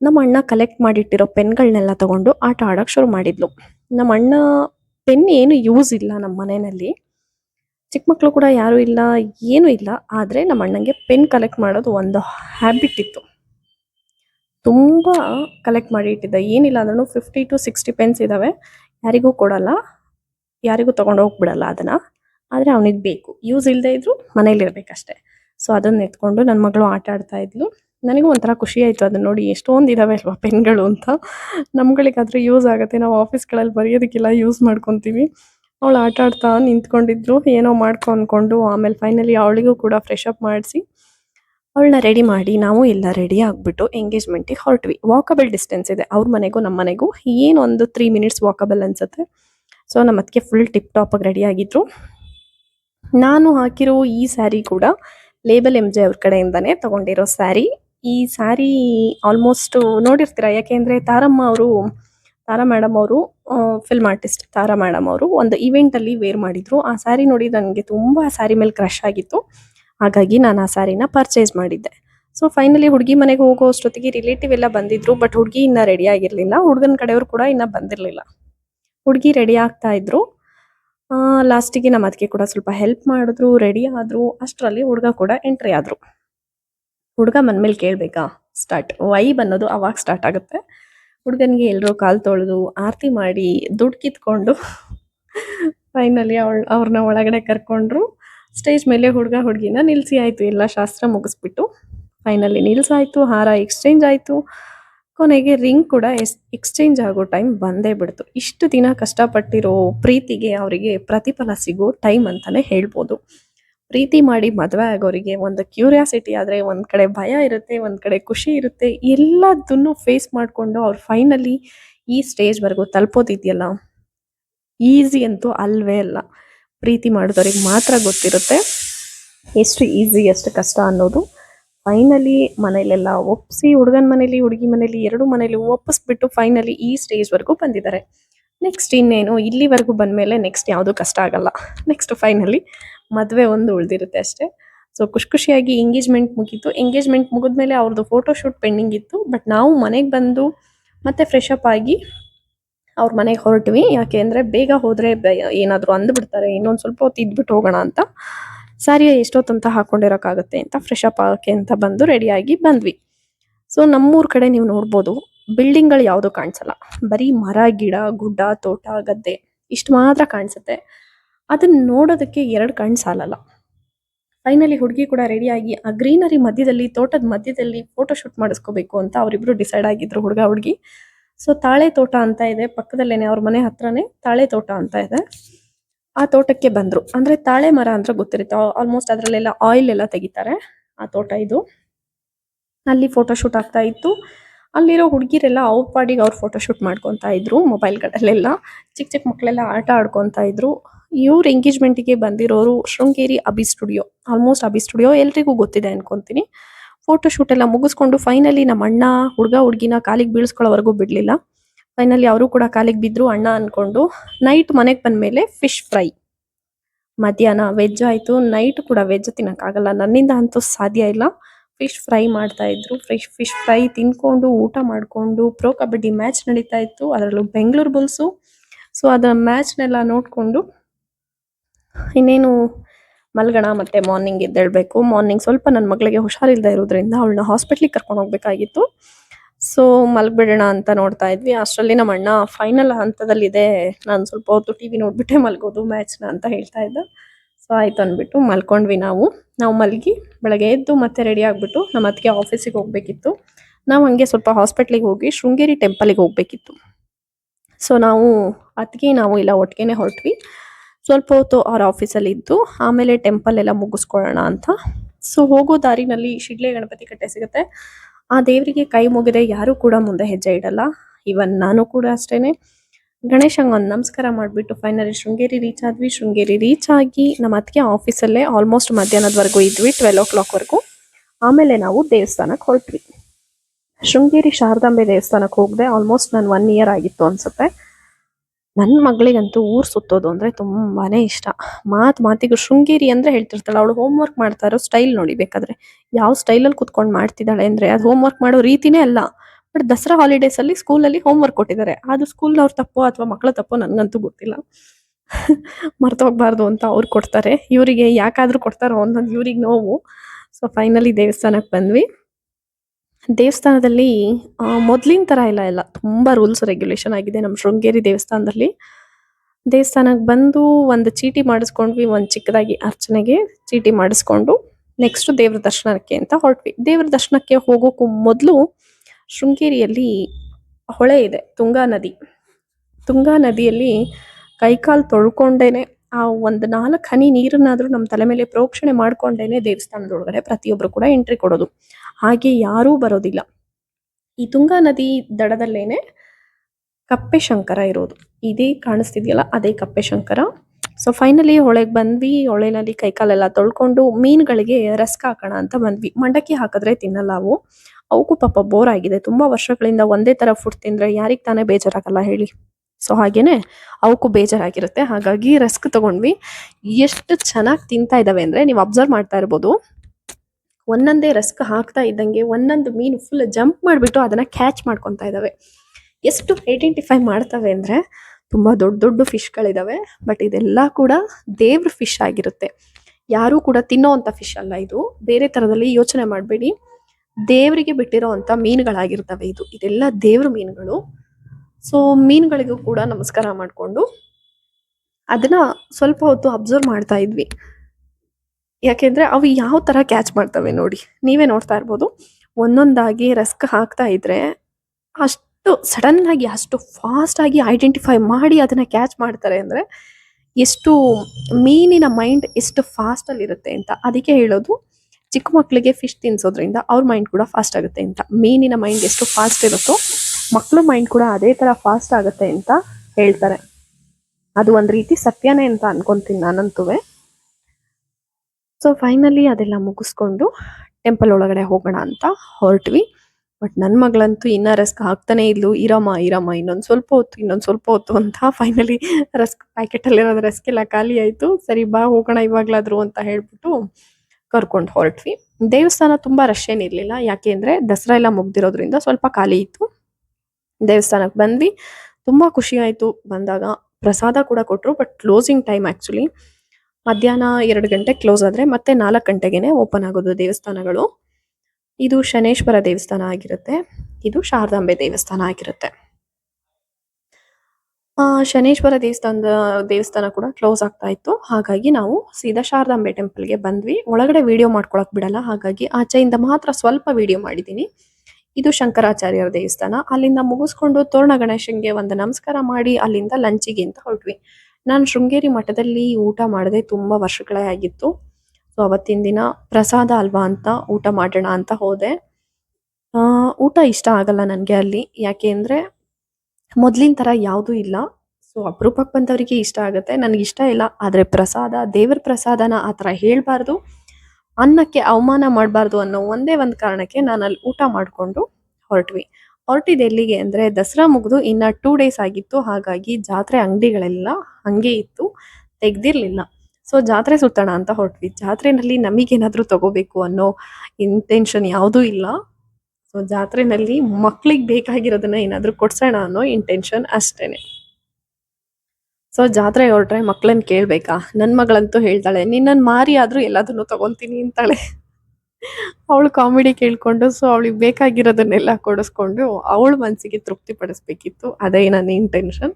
ನಮ್ಮ ಅಣ್ಣ ಕಲೆಕ್ಟ್ ಮಾಡಿಟ್ಟಿರೋ ಪೆನ್ಗಳನ್ನೆಲ್ಲ ತಗೊಂಡು ಆಟ ಆಡೋಕ್ಕೆ ಶುರು ಮಾಡಿದ್ಲು. ನಮ್ಮ ಅಣ್ಣ ಪೆನ್ ಏನು ಯೂಸ್ ಇಲ್ಲ ನಮ್ಮ ಮನೆಯಲ್ಲಿ. ಚಿಕ್ಕ ಮಕ್ಕಳು ಕೂಡ ಯಾರೂ ಇಲ್ಲ, ಏನು ಇಲ್ಲ. ಆದರೆ ನಮ್ಮ ಅಣ್ಣಂಗೆ ಪೆನ್ ಕಲೆಕ್ಟ್ ಮಾಡೋದು ಒಂದು ಹ್ಯಾಬಿಟ್ ಇತ್ತು. ತುಂಬ ಕಲೆಕ್ಟ್ ಮಾಡಿ ಇಟ್ಟಿದ್ದ. ಏನಿಲ್ಲ ಅಂದ್ರೂ ಫಿಫ್ಟಿ ಟು ಸಿಕ್ಸ್ಟಿ ಪೆನ್ಸ್ ಇದ್ದಾವೆ ಯಾರಿಗೂ ಕೊಡಲ್ಲ, ಯಾರಿಗೂ ತೊಗೊಂಡು ಹೋಗ್ಬಿಡಲ್ಲ ಅದನ್ನು. ಆದರೆ ಅವನಿಗೆ ಬೇಕು. ಯೂಸ್ ಇಲ್ಲದೆ ಇದ್ದರೂ ಮನೇಲಿ ಇರ್ಬೇಕಷ್ಟೇ. ಸೊ ಅದನ್ನು ಎತ್ಕೊಂಡು ನನ್ನ ಮಗಳು ಆಟ ಆಡ್ತಾ ಇದ್ಲು. ನನಗೂ ಒಂಥರ ಖುಷಿ ಆಯ್ತು ಅದನ್ನ ನೋಡಿ. ಎಷ್ಟೊಂದು ಇದಾವೆ ಅಲ್ವಾ ಪೆನ್ಗಳು ಅಂತ. ನಮ್ಗಳಿಗಾದ್ರೆ ಯೂಸ್ ಆಗುತ್ತೆ. ನಾವು ಆಫೀಸ್ಗಳಲ್ಲಿ ಬರೆಯೋದಕ್ಕೆಲ್ಲ ಯೂಸ್ ಮಾಡ್ಕೊತೀವಿ. ಅವಳು ಆಟ ಆಡ್ತಾ ನಿಂತ್ಕೊಂಡಿದ್ರು. ಏನೋ ಮಾಡ್ಕೊ ಅನ್ಕೊಂಡು ಆಮೇಲೆ ಫೈನಲಿ ಅವಳಿಗೂ ಕೂಡ ಫ್ರೆಶ್ ಅಪ್ ಮಾಡಿಸಿ ಅವಳನ್ನ ರೆಡಿ ಮಾಡಿ ನಾವು ಎಲ್ಲ ರೆಡಿ ಆಗಿಬಿಟ್ಟು ಎಂಗೇಜ್ಮೆಂಟಿಗೆ ಹೊರಟ್ವಿ. ವಾಕಬಲ್ ಡಿಸ್ಟೆನ್ಸ್ ಇದೆ. ಅವ್ರ ಮನೆಗೂ ನಮ್ಮ ಮನೆಗೂ ಏನು ಒಂದು ತ್ರೀ ಮಿನಿಟ್ಸ್ ವಾಕಬಲ್ ಅನ್ಸುತ್ತೆ. ಸೊ ನಮ್ಮ ಅದಕ್ಕೆ ಫುಲ್ ಟಿಪ್ ಟಾಪ್ ಆಗಿ ರೆಡಿ ಆಗಿದ್ರು. ನಾನು ಹಾಕಿರೋ ಈ ಸ್ಯಾರಿ ಕೂಡ ಲೇಬಲ್ ಎಂ ಜೆ ಅವ್ರ ಕಡೆಯಿಂದಾನೆ ತಗೊಂಡಿರೋ ಸ್ಯಾರಿ ಈ ಸ್ಯಾರಿ ಆಲ್ಮೋಸ್ಟ್ ನೋಡಿರ್ತೀರ? ಯಾಕೆಂದ್ರೆ ತಾರಮ್ಮ ಅವರು, ತಾರಾ ಮೇಡಮ್ ಅವರು ಫಿಲ್ಮ್ ಆರ್ಟಿಸ್ಟ್ ತಾರಾ ಮೇಡಮ್ ಅವರು ಒಂದು ಇವೆಂಟ್ ಅಲ್ಲಿ ವೇರ್ ಮಾಡಿದ್ರು. ಆ ಸ್ಯಾರಿ ನೋಡಿ ನನಗೆ ತುಂಬಾ ಸ್ಯಾರಿ ಮೇಲೆ ಕ್ರಶ್ ಆಗಿತ್ತು. ಹಾಗಾಗಿ ನಾನು ಆ ಸಾರಿನ ಪರ್ಚೇಸ್ ಮಾಡಿದ್ದೆ. ಸೊ ಫೈನಲಿ ಹುಡುಗಿ ಮನೆಗೆ ಹೋಗೋ ಅಷ್ಟೊತ್ತಿಗೆ ರಿಲೇಟಿವ್ ಎಲ್ಲ ಬಂದಿದ್ರು ಬಟ್ ಹುಡುಗಿ ಇನ್ನ ರೆಡಿ ಆಗಿರ್ಲಿಲ್ಲ. ಹುಡುಗನ ಕಡೆಯವರು ಕೂಡ ಇನ್ನ ಬಂದಿರ್ಲಿಲ್ಲ. ಹುಡುಗಿ ರೆಡಿ ಆಗ್ತಾ ಇದ್ರು. ಲಾಸ್ಟಿಗೆ ನಮ್ಮ ಅದಕ್ಕೆ ಕೂಡ ಸ್ವಲ್ಪ ಹೆಲ್ಪ್ ಮಾಡಿದ್ರು ರೆಡಿ ಆದ್ರು. ಅಷ್ಟರಲ್ಲಿ ಹುಡುಗ ಕೂಡ ಎಂಟ್ರಿ ಆದ್ರು. ಹುಡುಗ ಮನ್ಮೇಲೆ ಕೇಳ್ಬೇಕಾ? ಸ್ಟಾರ್ಟ್ ವೈಬ್ ಅನ್ನೋದು ಅವಾಗ ಸ್ಟಾರ್ಟ್ ಆಗುತ್ತೆ. ಹುಡುಗನಿಗೆ ಎಲ್ಲರೂ ಕಾಲು ತೊಳೆದು ಆರತಿ ಮಾಡಿ ದುಡ್ಡು ಕಿತ್ಕೊಂಡು ಫೈನಲಿ ಅವಳು ಅವ್ರನ್ನ ಒಳಗಡೆ ಕರ್ಕೊಂಡ್ರು. ಸ್ಟೇಜ್ ಮೇಲೆ ಹುಡುಗ ಹುಡುಗಿನ ನಿಲ್ಸಿ ಆಯ್ತು. ಎಲ್ಲ ಶಾಸ್ತ್ರ ಮುಗಿಸ್ಬಿಟ್ಟು ಫೈನಲಿ ನಿಲ್ಸಾಯ್ತು. ಹಾರ ಎಕ್ಸ್ಚೇಂಜ್ ಆಯಿತು. ಕೊನೆಗೆ ರಿಂಗ್ ಕೂಡ ಎಸ್ ಎಕ್ಸ್ಚೇಂಜ್ ಆಗೋ ಟೈಮ್ ಬಂದೇ ಬಿಡ್ತು. ಇಷ್ಟು ದಿನ ಕಷ್ಟಪಟ್ಟಿರೋ ಪ್ರೀತಿಗೆ ಅವರಿಗೆ ಪ್ರತಿಫಲ ಸಿಗೋ ಟೈಮ್ ಅಂತಾನೆ ಹೇಳ್ಬೋದು. ಪ್ರೀತಿ ಮಾಡಿ ಮದುವೆ ಆಗೋರಿಗೆ ಒಂದು ಕ್ಯೂರಿಯಾಸಿಟಿ ಆದರೆ ಒಂದು ಕಡೆ ಭಯ ಇರುತ್ತೆ, ಒಂದು ಕಡೆ ಖುಷಿ ಇರುತ್ತೆ, ಎಲ್ಲದನ್ನು ಫೇಸ್ ಮಾಡಿಕೊಂಡು ಅವ್ರು ಫೈನಲಿ ಈ ಸ್ಟೇಜ್ವರೆಗೂ ತಲುಪೋದಿದೆಯಲ್ಲ? ಈಸಿ ಅಂತೂ ಅಲ್ವೇ ಅಲ್ಲ. ಪ್ರೀತಿ ಮಾಡಿದವ್ರಿಗೆ ಮಾತ್ರ ಗೊತ್ತಿರುತ್ತೆ. ಎಷ್ಟು ಈಸಿ ಎಷ್ಟು ಕಷ್ಟ ಅನ್ನೋದು ಫೈನಲಿ ಮನೇಲೆಲ್ಲ ಒಪ್ಸಿ ಹುಡುಗನ ಮನೇಲಿ, ಹುಡುಗಿ ಮನೇಲಿ, ಎರಡು ಮನೇಲಿ ಒಪ್ಪಿಸ್ಬಿಟ್ಟು ಫೈನಲಿ ಈ ಸ್ಟೇಜ್ವರೆಗೂ ಬಂದಿದ್ದಾರೆ. ನೆಕ್ಸ್ಟ್ ಇನ್ನೇನು ಇಲ್ಲಿವರೆಗೂ ಬಂದ್ಮೇಲೆ ನೆಕ್ಸ್ಟ್ ಯಾವುದು ಕಷ್ಟ ಆಗಲ್ಲ. ನೆಕ್ಸ್ಟ್ ಫೈನಲಿ ಮದುವೆ ಒಂದು ಉಳಿದಿರುತ್ತೆ ಅಷ್ಟೇ. ಸೊ ಖುಷಿ ಖುಷಿಯಾಗಿ ಎಂಗೇಜ್ಮೆಂಟ್ ಮುಗೀತು. ಎಂಗೇಜ್ಮೆಂಟ್ ಮುಗಿದ್ಮೇಲೆ ಅವ್ರದ್ದು ಫೋಟೋ ಶೂಟ್ ಪೆಂಡಿಂಗ್ ಇತ್ತು. ಬಟ್ ನಾವು ಮನೆಗೆ ಬಂದು ಮತ್ತೆ ಫ್ರೆಶ್ ಅಪ್ ಆಗಿ ಅವ್ರ ಮನೆಗೆ ಹೊರಟ್ವಿ. ಯಾಕೆ ಅಂದರೆ ಬೇಗ ಹೋದರೆ ಏನಾದರೂ ಅಂದ್ಬಿಡ್ತಾರೆ. ಇನ್ನೊಂದು ಸ್ವಲ್ಪ ಹೊತ್ತು ಇದ್ಬಿಟ್ಟು ಹೋಗೋಣ ಅಂತ. ಸಾರಿ, ಎಷ್ಟೊತ್ತಂತ ಹಾಕೊಂಡಿರೋಕ್ಕಾಗುತ್ತೆ ಅಂತ ಫ್ರೆಶ್ ಅಪ್ ಆಗಕ್ಕೆ ಅಂತ ಬಂದು ರೆಡಿಯಾಗಿ ಬಂದ್ವಿ. ಸೊ ನಮ್ಮೂರ ಕಡೆ ನೀವು ನೋಡ್ಬೋದು ಬಿಲ್ಡಿಂಗ್ಗಳು ಯಾವುದೂ ಕಾಣಿಸಲ್ಲ. ಬರೀ ಮರ, ಗಿಡ, ಗುಡ್ಡ, ತೋಟ, ಗದ್ದೆ ಇಷ್ಟು ಮಾತ್ರ ಕಾಣಿಸುತ್ತೆ. ಅದನ್ನ ನೋಡೋದಕ್ಕೆ ಎರಡು ಕಣ್ಣು ಸಾಲಲ್ಲ. ಫೈನಲಿ ಹುಡುಗಿ ಕೂಡ ರೆಡಿಯಾಗಿ ಆ ಗ್ರೀನರಿ ಮಧ್ಯದಲ್ಲಿ, ತೋಟದ ಮಧ್ಯದಲ್ಲಿ ಫೋಟೋ ಶೂಟ್ ಮಾಡಿಸ್ಕೋಬೇಕು ಅಂತ ಅವರಿಬ್ರು ಡಿಸೈಡ್ ಆಗಿದ್ರು ಹುಡುಗ ಹುಡುಗಿ. ಸೊ ತಾಳೆ ತೋಟ ಅಂತ ಇದೆ, ಪಕ್ಕದಲ್ಲೇನೆ ಅವ್ರ ಮನೆ ಹತ್ರನೇ ತಾಳೆ ತೋಟ ಅಂತ ಇದೆ. ಆ ತೋಟಕ್ಕೆ ಬಂದ್ರು. ಅಂದ್ರೆ ತಾಳೆ ಮರ ಅಂದ್ರೆ ಗೊತ್ತಿರುತ್ತೆ ಆಲ್ಮೋಸ್ಟ್ ಅದರಲ್ಲೆಲ್ಲ ಆಯಿಲ್ ಎಲ್ಲ ತೆಗಿತಾರೆ ಆ ತೋಟ ಇದು. ಅಲ್ಲಿ ಫೋಟೋ ಶೂಟ್ ಆಗ್ತಾ ಇತ್ತು. ಅಲ್ಲಿರೋ ಹುಡುಗಿರೆಲ್ಲ ಅವ್ರ ಪಾಡಿಗೆ ಅವ್ರು ಫೋಟೋ ಶೂಟ್ ಮಾಡ್ಕೊತಾ ಇದ್ರು ಮೊಬೈಲ್ಗಳಲ್ಲೆಲ್ಲ ಚಿಕ್ಕ ಚಿಕ್ಕ ಮಕ್ಕಳೆಲ್ಲ ಆಟ ಆಡ್ಕೊತಾ ಇದ್ರು. ಇವ್ರ ಎಂಗೇಜ್ಮೆಂಟ್ಗೆ ಬಂದಿರೋರು Sringeri Abhi studio almost Abhi studio ಎಲ್ರಿಗೂ ಗೊತ್ತಿದೆ ಅನ್ಕೊಂತೀನಿ. ಫೋಟೋ ಶೂಟ್ ಎಲ್ಲ ಮುಗಿಸ್ಕೊಂಡು ಫೈನಲಿ ನಮ್ಮ ಅಣ್ಣ ಹುಡುಗ ಹುಡುಗಿನ ಕಾಲಿಗೆ ಬೀಳ್ಸ್ಕೊಳ್ಳೋವರೆಗೂ ಬಿಡಲಿಲ್ಲ. ಫೈನಲಿ ಅವರು ಕೂಡ ಕಾಲಿಗೆ ಬಿದ್ರು ಅಣ್ಣ ಅನ್ಕೊಂಡು ನೈಟ್ ಮನೆಗೆ ಬಂದ್ಮೇಲೆ ಫಿಶ್ ಫ್ರೈ ಮಧ್ಯಾಹ್ನ ವೆಜ್ ಆಯಿತು ನೈಟ್ ಕೂಡ ವೆಜ್ ತಿನ್ನೋಕ್ಕಾಗಲ್ಲ ನನ್ನಿಂದ ಅಂತೂ ಸಾಧ್ಯ ಇಲ್ಲ. ಫಿಶ್ ಫ್ರೈ ಮಾಡ್ತಾ ಇದ್ರು. ಫಿಶ್ ಫಿಶ್ ಫ್ರೈ ತಿನ್ಕೊಂಡು, ಊಟ ಮಾಡ್ಕೊಂಡು ಪ್ರೋ ಕಬಡ್ಡಿ ಮ್ಯಾಚ್ ನಡೀತಾ ಇತ್ತು. ಅದರಲ್ಲೂ ಬೆಂಗಳೂರು ಬುಲ್ಸು. ಸೊ ಅದರ ಮ್ಯಾಚ್ನೆಲ್ಲ ನೋಡ್ಕೊಂಡು ಇನ್ನೇನು ಮಲ್ಗಣ ಮತ್ತು ಮಾರ್ನಿಂಗ್ ಎದ್ದೇಳಬೇಕು. ಮಾರ್ನಿಂಗ್ ಸ್ವಲ್ಪ ನನ್ನ ಮಗಳಿಗೆ ಹುಷಾರಿಲ್ಲದೆ ಇರೋದ್ರಿಂದ ಅವಳನ್ನ ಹಾಸ್ಪಿಟ್ಲಿಗೆ ಕರ್ಕೊಂಡು ಹೋಗಬೇಕಾಗಿತ್ತು. ಸೊ ಮಲಗಿಬಿಡೋಣ ಅಂತ ನೋಡ್ತಾ ಇದ್ವಿ. ಅಷ್ಟರಲ್ಲಿ ನಮ್ಮ ಅಣ್ಣ ಫೈನಲ್ ಹಂತದಲ್ಲಿದೆ. ನಾನು ಸ್ವಲ್ಪ ಹೊತ್ತು ಟಿ ವಿ ನೋಡಿಬಿಟ್ಟೆ ಮಲ್ಗೋದು ಮ್ಯಾಚ್ನ ಅಂತ ಹೇಳ್ತಾ ಇದ್ದ. ಸೊ ಆಯ್ತು ಅಂದ್ಬಿಟ್ಟು ಮಲ್ಕೊಂಡ್ವಿ ನಾವು. ನಾವು ಮಲಗಿ ಬೆಳಗ್ಗೆ ಎದ್ದು ಮತ್ತೆ ರೆಡಿ ಆಗಿಬಿಟ್ಟು ನಮ್ಮ ಅತ್ತಿಗೆ ಆಫೀಸಿಗೆ ಹೋಗಬೇಕಿತ್ತು. ನಾವು ಹಂಗೆ ಸ್ವಲ್ಪ ಹಾಸ್ಪಿಟ್ಲಿಗೆ ಹೋಗಿ ಶೃಂಗೇರಿ ಟೆಂಪಲಿಗೆ ಹೋಗಬೇಕಿತ್ತು. ಸೊ ನಾವು ಅತ್ತಿಗೆ ನಾವು ಇಲ್ಲ ಒಟ್ಟಿಗೆ ಹೊರಟ್ವಿ. ಸ್ವಲ್ಪ ಹೊತ್ತು ಅವ್ರ ಆಫೀಸಲ್ಲಿ ಇದ್ದು, ಆಮೇಲೆ ಟೆಂಪಲ್ ಎಲ್ಲ ಮುಗಿಸ್ಕೊಳ್ಳೋಣ ಅಂತ. ಸೊ ಹೋಗೋ ದಾರಿನಲ್ಲಿ ಶಿಡ್ಲೆ ಗಣಪತಿ ಕಟ್ಟೆ ಸಿಗುತ್ತೆ. ಆ ದೇವರಿಗೆ ಕೈ ಮುಗಿದೆ ಯಾರು ಕೂಡ ಮುಂದೆ ಹೆಜ್ಜೆ ಇಡಲ್ಲ. ಇವನ್ ನಾನು ಕೂಡ ಅಷ್ಟೇನೆ. ಗಣೇಶಂಗೆ ಒಂದು ನಮಸ್ಕಾರ ಮಾಡಿಬಿಟ್ಟು ಫೈನಲಿ ಶೃಂಗೇರಿ ರೀಚ್ ಆದ್ವಿ. ಶೃಂಗೇರಿ ರೀಚ್ ಆಗಿ ನಮ್ಮ ಅತ್ತಿಗೆ ಆಫೀಸಲ್ಲೇ ಆಲ್ಮೋಸ್ಟ್ ಮಧ್ಯಾಹ್ನದವರೆಗೂ ಇದ್ವಿ ಟ್ವೆಲ್ ಓ ಕ್ಲಾಕ್ವರೆಗೂ ಆಮೇಲೆ ನಾವು ದೇವಸ್ಥಾನಕ್ಕೆ ಹೊರಟ್ವಿ. ಶೃಂಗೇರಿ ಶಾರದಾಂಬೆ ದೇವಸ್ಥಾನಕ್ಕೆ ಹೋಗದೆ ಆಲ್ಮೋಸ್ಟ್ ನಾನು ಒನ್ ಇಯರ್ ಆಗಿತ್ತು ಅನ್ಸುತ್ತೆ. ನನ್ನ ಮಗಳಿಗಂತೂ ಊರ್ ಸುತ್ತೋದು ಅಂದ್ರೆ ತುಂಬಾನೇ ಇಷ್ಟ. ಮಾತ್ ಮಾತಿಗೂ ಶೃಂಗೇರಿ ಅಂದ್ರೆ ಹೇಳ್ತಿರ್ತಾಳೆ. ಅವಳು ಹೋಮ್ ವರ್ಕ್ ಮಾಡ್ತಾ ಇರೋ ಸ್ಟೈಲ್ ನೋಡಿ ಬೇಕಾದ್ರೆ. ಯಾವ ಸ್ಟೈಲಲ್ಲಿ ಕುತ್ಕೊಂಡು ಮಾಡ್ತಿದ್ದಾಳೆ ಅಂದ್ರೆ ಅದು ಹೋಮ್ ವರ್ಕ್ ಮಾಡೋ ರೀತಿನೇ ಅಲ್ಲ. ಬಟ್ ದಸರಾ ಹಾಲಿಡೇಸ್ ಅಲ್ಲಿ ಸ್ಕೂಲಲ್ಲಿ ಹೋಮ್ ವರ್ಕ್ ಕೊಟ್ಟಿದ್ದಾರೆ. ಅದು ಸ್ಕೂಲ್ ಅವ್ರ ತಪ್ಪೋ ಅಥವಾ ಮಕ್ಕಳ ತಪ್ಪೋ ನನಗಂತೂ ಗೊತ್ತಿಲ್ಲ. ಮರ್ತೋಗ್ಬಾರ್ದು ಅಂತ ಅವ್ರು ಕೊಡ್ತಾರೆ. ಇವರಿಗೆ ಯಾಕಾದ್ರೂ ಕೊಡ್ತಾರೋ ಅನ್ನೋದು ಇವ್ರಿಗೆ ನೋವು. ಸೊ ಫೈನಲಿ ದೇವಸ್ಥಾನಕ್ಕೆ ಬಂದ್ವಿ. ದೇವಸ್ಥಾನದಲ್ಲಿ ಮೊದ್ಲಿನ ಥರ ಇಲ್ಲ. ಎಲ್ಲ ತುಂಬಾ ರೂಲ್ಸ್ ರೆಗ್ಯುಲೇಷನ್ ಆಗಿದೆ ನಮ್ಮ ಶೃಂಗೇರಿ ದೇವಸ್ಥಾನದಲ್ಲಿ. ದೇವಸ್ಥಾನಕ್ಕೆ ಬಂದು ಒಂದು ಚೀಟಿ ಮಾಡಿಸ್ಕೊಂಡ್ವಿ, ಒಂದು ಚಿಕ್ಕದಾಗಿ ಅರ್ಚನೆಗೆ ಚೀಟಿ ಮಾಡಿಸ್ಕೊಂಡು ನೆಕ್ಸ್ಟ್ ದೇವ್ರ ದರ್ಶನಕ್ಕೆ ಅಂತ ಹೊರಟ್ವಿ. ದೇವ್ರ ದರ್ಶನಕ್ಕೆ ಹೋಗೋಕ್ಕೂ ಮೊದಲು ಶೃಂಗೇರಿಯಲ್ಲಿ ಹೊಳೆ ಇದೆ, ತುಂಗಾ ನದಿ. ತುಂಗಾ ನದಿಯಲ್ಲಿ ಕೈಕಾಲು ತೊಳ್ಕೊಂಡೇನೆ ಆ ಒಂದು ನಾಲ್ಕು ಹನಿ ನೀರನ್ನಾದರೂ ನಮ್ಮ ತಲೆ ಮೇಲೆ ಪ್ರೋಕ್ಷಣೆ ಮಾಡ್ಕೊಂಡೇನೆ ದೇವಸ್ಥಾನದೊಳಗಡೆ ಪ್ರತಿಯೊಬ್ಬರು ಕೂಡ ಎಂಟ್ರಿ ಕೊಡೋದು. ಹಾಗೆ ಯಾರೂ ಬರೋದಿಲ್ಲ. ಈ ತುಂಗಾ ನದಿ ದಡದಲ್ಲೇನೆ ಕಪ್ಪೆ ಶಂಕರ ಇರೋದು. ಇದೇ ಕಾಣಿಸ್ತಿದೆಯಲ್ಲ, ಅದೇ ಕಪ್ಪೆ ಶಂಕರ. ಸೊ ಫೈನಲಿ ಹೊಳೆಗೆ ಬಂದ್ವಿ, ಹೊಳೆನಲ್ಲಿ ಕೈಕಾಲೆಲ್ಲ ತೊಳ್ಕೊಂಡು ಮೀನುಗಳಿಗೆ ರಸ್ಕ್ ಹಾಕೋಣ ಅಂತ ಬಂದ್ವಿ. ಮಂಡಕ್ಕಿ ಹಾಕಿದ್ರೆ ತಿನ್ನಲ್ಲ ಅವು. ಅವಕ್ಕೂ ಪಾಪ ಬೋರ್ ಆಗಿದೆ. ತುಂಬ ವರ್ಷಗಳಿಂದ ಒಂದೇ ಥರ ಫುಡ್ ತಿಂದರೆ ಯಾರಿಗೆ ತಾನೇ ಬೇಜಾರಾಗಲ್ಲ ಹೇಳಿ. ಸೊ ಹಾಗೇನೆ ಅವಕ್ಕೂ ಬೇಜಾರಾಗಿರುತ್ತೆ. ಹಾಗಾಗಿ ರಸ್ಕ್ ತಗೊಂಡ್ವಿ. ಎಷ್ಟು ಚೆನ್ನಾಗಿ ತಿಂತಾ ಇದ್ದಾವೆ ಅಂದರೆ ನೀವು ಅಬ್ಸರ್ವ್ ಮಾಡ್ತಾ ಇರ್ಬೋದು. ಒಂದೊಂದೇ ರಸ್ಕ್ ಹಾಕ್ತಾ ಇದ್ದಂಗೆ ಒಂದೊಂದು ಮೀನು ಫುಲ್ ಜಂಪ್ ಮಾಡಿಬಿಟ್ಟು ಅದನ್ನು ಕ್ಯಾಚ್ ಮಾಡ್ಕೊತಾ ಇದ್ದಾವೆ ಎಷ್ಟು ಐಡೆಂಟಿಫೈ ಮಾಡ್ತವೆ ಅಂದರೆ ತುಂಬ ದೊಡ್ಡ ದೊಡ್ಡ ಫಿಶ್ಗಳಿದ್ದಾವೆ ಬಟ್ ಇದೆಲ್ಲ ಕೂಡ ದೇವ್ರ ಫಿಶ್ ಆಗಿರುತ್ತೆ. ಯಾರೂ ಕೂಡ ತಿನ್ನೋ ಅಂಥ ಫಿಶ್ ಅಲ್ಲ ಇದು. ಬೇರೆ ಥರದಲ್ಲಿ ಯೋಚನೆ ಮಾಡಬೇಡಿ. ದೇವರಿಗೆ ಬಿಟ್ಟಿರೋ ಅಂಥ ಮೀನುಗಳಾಗಿರ್ತವೆ ಇದು. ಇದೆಲ್ಲ ದೇವ್ರ ಮೀನುಗಳು. ಸೊ ಮೀನುಗಳಿಗೂ ಕೂಡ ನಮಸ್ಕಾರ ಮಾಡಿಕೊಂಡು ಅದನ್ನ ಸ್ವಲ್ಪ ಹೊತ್ತು ಅಬ್ಸರ್ವ್ ಮಾಡ್ತಾ ಇದ್ವಿ. ಯಾಕೆಂದ್ರೆ ಅವು ಯಾವ ತರ ಕ್ಯಾಚ್ ಮಾಡ್ತವೆ ನೋಡಿ. ನೀವೇ ನೋಡ್ತಾ ಇರ್ಬೋದು. ಒಂದೊಂದಾಗಿ ರಸ್ಕ್ ಹಾಕ್ತಾ ಇದ್ರೆ ಅಷ್ಟು ಸಡನ್ ಆಗಿ, ಅಷ್ಟು ಫಾಸ್ಟ್ ಆಗಿ ಐಡೆಂಟಿಫೈ ಮಾಡಿ ಅದನ್ನ ಕ್ಯಾಚ್ ಮಾಡ್ತಾರೆ ಅಂದ್ರೆ ಎಷ್ಟು ಮೀನಿನ ಮೈಂಡ್ ಎಷ್ಟು ಫಾಸ್ಟ್ ಅಲ್ಲಿ ಇರುತ್ತೆ ಅಂತ. ಅದಕ್ಕೆ ಹೇಳೋದು, ಚಿಕ್ಕ ಮಕ್ಕಳಿಗೆ ಫಿಶ್ ತಿನ್ಸೋದ್ರಿಂದ ಅವ್ರ ಮೈಂಡ್ ಕೂಡ ಫಾಸ್ಟ್ ಆಗುತ್ತೆ ಅಂತ. ಮೀನಿನ ಮೈಂಡ್ ಎಷ್ಟು ಫಾಸ್ಟ್ ಇರುತ್ತೋ ಮಕ್ಕಳ ಮೈಂಡ್ ಕೂಡ ಅದೇ ತರ ಫಾಸ್ಟ್ ಆಗುತ್ತೆ ಅಂತ ಹೇಳ್ತಾರೆ. ಅದು ಒಂದು ರೀತಿ ಸತ್ಯನೇ ಅಂತ ಅನ್ಕೊಂತೀನಿ ನಾನಂತೂ ಸೊ ಫೈನಲಿ ಅದೆಲ್ಲ ಮುಗಿಸ್ಕೊಂಡು ಟೆಂಪಲ್ ಒಳಗಡೆ ಹೋಗೋಣ ಅಂತ ಹೊರಟ್ವಿ. ಬಟ್ ನನ್ನ ಮಗಳಂತೂ ಇನ್ನ ರಸ್ಕ್ ಹಾಕ್ತಾನೆ ಇದ್ಲು. ಇರಮ್ಮ ಇರಮ್ಮ, ಇನ್ನೊಂದು ಸ್ವಲ್ಪ ಹೊತ್ತು, ಇನ್ನೊಂದು ಸ್ವಲ್ಪ ಹೊತ್ತು ಅಂತ ಫೈನಲಿ ರಸ್ಕ್ ಪ್ಯಾಕೆಟ್ ರಸ್ಕೆಲ್ಲ ರಸ್ಕ್ ಎಲ್ಲ ಖಾಲಿ ಆಯ್ತು. ಸರಿ, ಬಾ, ಹೋಗೋಣ ಇವಾಗ್ಲಾದ್ರು ಅಂತ ಹೇಳ್ಬಿಟ್ಟು ಕರ್ಕೊಂಡು ಹೊರಟ್ವಿ. ದೇವಸ್ಥಾನ ತುಂಬಾ ರಶ್ ಏನಿರಲಿಲ್ಲ ಯಾಕೆ ಅಂದರೆ ದಸರಾ ಎಲ್ಲ ಮುಗ್ದಿರೋದ್ರಿಂದ ಸ್ವಲ್ಪ ಖಾಲಿ ಇತ್ತು. ದೇವಸ್ಥಾನಕ್ಕೆ ಬಂದ್ವಿ. ತುಂಬ ಖುಷಿ ಆಯಿತು. ಬಂದಾಗ ಪ್ರಸಾದ ಕೂಡ ಕೊಟ್ಟರು ಬಟ್ ಕ್ಲೋಸಿಂಗ್ ಟೈಮ್ ಆ್ಯಕ್ಚುಲಿ ಮಧ್ಯಾಹ್ನ ಎರಡು ಗಂಟೆ ಕ್ಲೋಸ್ ಆದರೆ ಮತ್ತೆ ನಾಲ್ಕು ಗಂಟೆಗೇ ಓಪನ್ ಆಗೋದು ದೇವಸ್ಥಾನಗಳು. ಇದು ಶನೇಶ್ವರ ದೇವಸ್ಥಾನ ಆಗಿರುತ್ತೆ. ಇದು ಶಾರದಾಂಬೆ ದೇವಸ್ಥಾನ ಆಗಿರುತ್ತೆ. ಶನೇಶ್ವರ ದೇವಸ್ಥಾನದ ದೇವಸ್ಥಾನ ಕೂಡ ಕ್ಲೋಸ್ ಆಗ್ತಾ ಇತ್ತು. ಹಾಗಾಗಿ ನಾವು ಸೀದಾ ಶಾರದಾಂಬೆ ಟೆಂಪಲ್ಗೆ ಬಂದ್ವಿ. ಒಳಗಡೆ ವಿಡಿಯೋ ಮಾಡ್ಕೊಳಕ್ ಬಿಡಲ್ಲ. ಹಾಗಾಗಿ ಆಚೆಯಿಂದ ಮಾತ್ರ ಸ್ವಲ್ಪ ವಿಡಿಯೋ ಮಾಡಿದ್ದೀನಿ. ಇದು ಶಂಕರಾಚಾರ್ಯರ ದೇವಸ್ಥಾನ. ಅಲ್ಲಿಂದ ಮುಗಿಸ್ಕೊಂಡು ತೋರಣ ಗಣೇಶನ್ಗೆ ಒಂದು ನಮಸ್ಕಾರ ಮಾಡಿ ಅಲ್ಲಿಂದ ಲಂಚಿಗೆ ಅಂತ ಹೊರಟ್ವಿ. ನಾನು ಶೃಂಗೇರಿ ಮಠದಲ್ಲಿ ಊಟ ಮಾಡದೆ ತುಂಬಾ ವರ್ಷಗಳೇ ಆಗಿತ್ತು. ಸೊ ಅವತ್ತಿನ ದಿನ ಪ್ರಸಾದ ಅಲ್ವಾ ಅಂತ ಊಟ ಮಾಡೋಣ ಅಂತ ಹೋದೆ. ಆ, ಊಟ ಇಷ್ಟ ಆಗಲ್ಲ ನನಗೆ ಅಲ್ಲಿ. ಯಾಕೆ ಅಂದರೆ ಮೊದ್ಲಿನ ತರ ಯಾವುದೂ ಇಲ್ಲ. ಸೊ ಅಪರೂಪಕ್ಕೆ ಬಂದವರಿಗೆ ಇಷ್ಟ ಆಗುತ್ತೆ. ನನಗೆ ಇಷ್ಟ ಇಲ್ಲ. ಆದ್ರೆ ಪ್ರಸಾದ, ದೇವರ ಪ್ರಸಾದನ ಆ ಥರ ಹೇಳ್ಬಾರ್ದು. ಅನ್ನಕ್ಕೆ ಅವಮಾನ ಮಾಡಬಾರ್ದು ಅನ್ನೋ ಒಂದೇ ಒಂದು ಕಾರಣಕ್ಕೆ ನಾನು ಅಲ್ಲಿ ಊಟ ಮಾಡಿಕೊಂಡು ಹೊರಟ್ವಿ. ಹೊರಟಿದ್ದು ಎಲ್ಲಿಗೆ ಅಂದರೆ ದಸರಾ ಮುಗಿದು ಇನ್ನ ಟೂ ಡೇಸ್ ಆಗಿತ್ತು, ಹಾಗಾಗಿ ಜಾತ್ರೆ ಅಂಗಡಿಗಳೆಲ್ಲ ಹಂಗೆ ಇತ್ತು, ತೆಗ್ದಿರ್ಲಿಲ್ಲ. ಸೊ ಜಾತ್ರೆ ಸುತ್ತೋಣ ಅಂತ ಹೊರಟ್ವಿ. ಜಾತ್ರೆನಲ್ಲಿ ನಮಗೇನಾದರೂ ತಗೋಬೇಕು ಅನ್ನೋ ಇಂಟೆನ್ಷನ್ ಯಾವುದೂ ಇಲ್ಲ. ಸೊ ಜಾತ್ರೆನಲ್ಲಿ ಮಕ್ಳಿಗೆ ಬೇಕಾಗಿರೋದನ್ನ ಏನಾದರೂ ಕೊಡ್ಸೋಣ ಅನ್ನೋ ಇಂಟೆನ್ಷನ್ ಅಷ್ಟೇನೆ. ಸೊ ಜಾತ್ರೆ ಹೊರಟ್ರೆ ಮಕ್ಳನ್ನ ಕೇಳಬೇಕಾ? ನನ್ನ ಮಗಳಂತೂ ಹೇಳ್ತಾಳೆ ನಿನ್ನನ್ ಮಾರಿ ಆದರೂ ಎಲ್ಲದನ್ನು ತಗೊಂತೀನಿ ಅಂತಾಳೆ. ಅವಳು ಕಾಮಿಡಿ ಕೇಳಿಕೊಂಡು ಸೊ ಅವಳಿಗೆ ಬೇಕಾಗಿರೋದನ್ನೆಲ್ಲ ಕೊಡಿಸ್ಕೊಂಡು ಅವಳ ಮನಸ್ಸಿಗೆ ತೃಪ್ತಿ ಪಡಿಸ್ಬೇಕಿತ್ತು. ಅದೇ ನನ್ನ ಇಂಟೆನ್ಷನ್